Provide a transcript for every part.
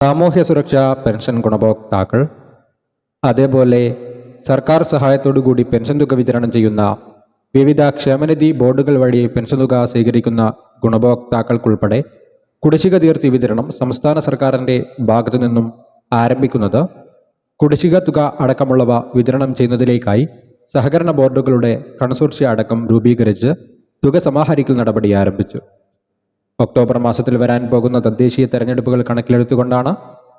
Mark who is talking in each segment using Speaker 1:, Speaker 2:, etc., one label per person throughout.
Speaker 1: സാമൂഹ്യ സുരക്ഷാ പെൻഷൻ ഗുണഭോക്താക്കൾ അതേപോലെ സർക്കാർ സഹായത്തോടു കൂടി പെൻഷൻ തുക വിതരണം ചെയ്യുന്ന വിവിധ ക്ഷേമനിധി ബോർഡുകൾ വഴി പെൻഷൻ തുക സ്വീകരിക്കുന്ന ഗുണഭോക്താക്കൾക്കുൾപ്പെടെ കുടിശ്ശിക തീർത്തി വിതരണം സംസ്ഥാന സർക്കാരിന്റെ ഭാഗത്തു നിന്നും ആരംഭിക്കുന്നത് കുടിശ്ശിക തുക അടക്കമുള്ളവ വിതരണം ചെയ്യുന്നതിലേക്കായി സഹകരണ ബോർഡുകളുടെ കൺസോർഷ്യ അടക്കം രൂപീകരിച്ച് തുക സമാഹരിക്കൽ നടപടി ആരംഭിച്ചു. ഒക്ടോബർ മാസത്തിൽ വരാൻ പോകുന്ന തദ്ദേശീയ തെരഞ്ഞെടുപ്പുകൾ കണക്കിലെടുത്തുകൊണ്ടാണ്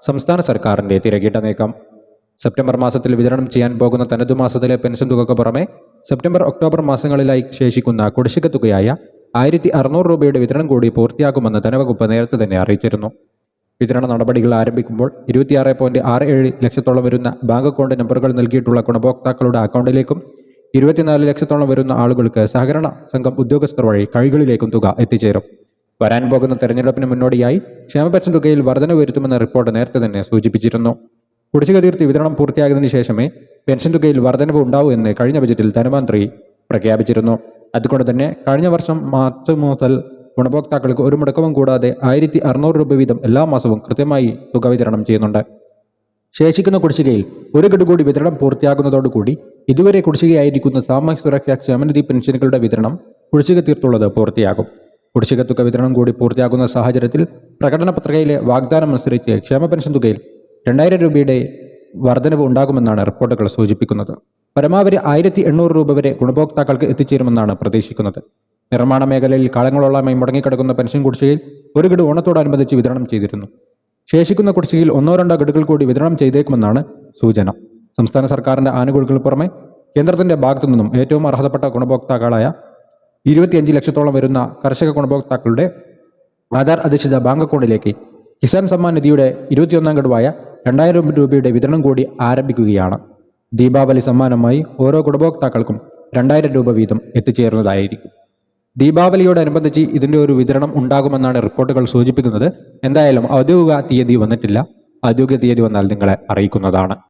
Speaker 1: സംസ്ഥാന സർക്കാരിന്റെ തിരക്കിട്ട നീക്കം. സെപ്റ്റംബർ മാസത്തിൽ വിതരണം ചെയ്യാൻ പോകുന്ന തനതു മാസത്തിലെ പെൻഷൻ തുകക്ക് പുറമെ സെപ്റ്റംബർ ഒക്ടോബർ മാസങ്ങളിലായി ശേഷിക്കുന്ന കുടിശ്ശിക തുകയായ ആയിരത്തി അറുന്നൂറ് രൂപയുടെ വിതരണം കൂടി പൂർത്തിയാക്കുമെന്ന് ധനവകുപ്പ് നേരത്തെ തന്നെ അറിയിച്ചിരുന്നു. വിതരണ നടപടികൾ ആരംഭിക്കുമ്പോൾ ഇരുപത്തിയാറ് പോയിന്റ് ആറ് ഏഴ് ലക്ഷത്തോളം വരുന്ന ബാങ്ക് അക്കൗണ്ട് നമ്പറുകൾ നൽകിയിട്ടുള്ള ഗുണഭോക്താക്കളുടെ അക്കൗണ്ടിലേക്കും ഇരുപത്തിനാല് ലക്ഷത്തോളം വരുന്ന ആളുകൾക്ക് സഹകരണ സംഘം ഉദ്യോഗസ്ഥർ വഴി കൈകളിലേക്കും തുക എത്തിച്ചേരും. വരാൻ പോകുന്ന തെരഞ്ഞെടുപ്പിന് മുന്നോടിയായി ക്ഷേമ പെൻഷൻ തുകയിൽ വർധന വരുത്തുമെന്ന റിപ്പോർട്ട് നേരത്തെ തന്നെ സൂചിപ്പിച്ചിരുന്നു. കുടിശ്ശിക തീർത്തി വിതരണം പൂർത്തിയാകുന്നതിന് ശേഷമേ പെൻഷൻ തുകയിൽ വർധനവ് ഉണ്ടാവൂ എന്ന് കഴിഞ്ഞ ബജറ്റിൽ ധനമന്ത്രി പ്രഖ്യാപിച്ചിരുന്നു. അതുകൊണ്ട് തന്നെ കഴിഞ്ഞ വർഷം മാർച്ച് മുതൽ ഗുണഭോക്താക്കൾക്ക് ഒരു മുടക്കവും കൂടാതെ ആയിരത്തി അറുന്നൂറ് രൂപ വീതം എല്ലാ മാസവും കൃത്യമായി തുക വിതരണം ചെയ്യുന്നുണ്ട്. ശേഷിക്കുന്ന കുടിശ്ശികയിൽ ഒരു ഗഡു കൂടി വിതരണം പൂർത്തിയാകുന്നതോടുകൂടി ഇതുവരെ കുടിശ്ശികയായിരിക്കുന്ന സാമൂഹ്യ സുരക്ഷാ ക്ഷേമനിധി പെൻഷനുകളുടെ വിതരണം കുടിശ്ശിക തീർത്തുള്ളത് പൂർത്തിയാകും. കുടിശ്ശിക തുക വിതരണം കൂടി പൂർത്തിയാകുന്ന സാഹചര്യത്തിൽ പ്രകടന പത്രികയിലെ വാഗ്ദാനം അനുസരിച്ച് ക്ഷേമ പെൻഷൻ തുകയിൽ രണ്ടായിരം രൂപയുടെ വർധനവ് ഉണ്ടാകുമെന്നാണ് റിപ്പോർട്ടുകൾ സൂചിപ്പിക്കുന്നത്. പരമാവധി ആയിരത്തി എണ്ണൂറ് രൂപ വരെ ഗുണഭോക്താക്കൾക്ക് എത്തിച്ചേരുമെന്നാണ് പ്രതീക്ഷിക്കുന്നത്. നിർമ്മാണ മേഖലയിൽ കാലങ്ങളോളമായി മുടങ്ങിക്കിടക്കുന്ന പെൻഷൻ കുടിശ്ശികയിൽ ഒരു ഗഡു ഓണത്തോടനുബന്ധിച്ച് വിതരണം ചെയ്തിരുന്നു. ശേഷിക്കുന്ന കുടിശ്ശികയിൽ ഒന്നോ രണ്ടോ ഗഡുകൾ കൂടി വിതരണം ചെയ്തേക്കുമെന്നാണ് സൂചന. സംസ്ഥാന സർക്കാരിന്റെ ആനുകൂല്യങ്ങൾ പുറമെ കേന്ദ്രത്തിന്റെ ഭാഗത്തു നിന്നും ഏറ്റവും അർഹതപ്പെട്ട ഗുണഭോക്താക്കളായ ഇരുപത്തിയഞ്ച് ലക്ഷത്തോളം വരുന്ന കർഷക ഗുണഭോക്താക്കളുടെ ആധാർ അധിഷ്ഠിത ബാങ്ക് അക്കൗണ്ടിലേക്ക് കിസാൻ സമ്മാൻ നിധിയുടെ ഇരുപത്തിയൊന്നാം ഗഡുവായ രണ്ടായിരം രൂപയുടെ വിതരണം കൂടി ആരംഭിക്കുകയാണ്. ദീപാവലി സമ്മാനമായി ഓരോ ഗുണഭോക്താക്കൾക്കും രണ്ടായിരം രൂപ വീതം എത്തിച്ചേരുന്നതായിരിക്കും. ദീപാവലിയോടനുബന്ധിച്ച് ഇതിന്റെ ഒരു വിതരണം ഉണ്ടാകുമെന്നാണ് റിപ്പോർട്ടുകൾ സൂചിപ്പിക്കുന്നത്. എന്തായാലും ഔദ്യോഗിക തീയതി വന്നിട്ടില്ല. ഔദ്യോഗിക തീയതി വന്നാൽ നിങ്ങളെ അറിയിക്കുന്നതാണ്.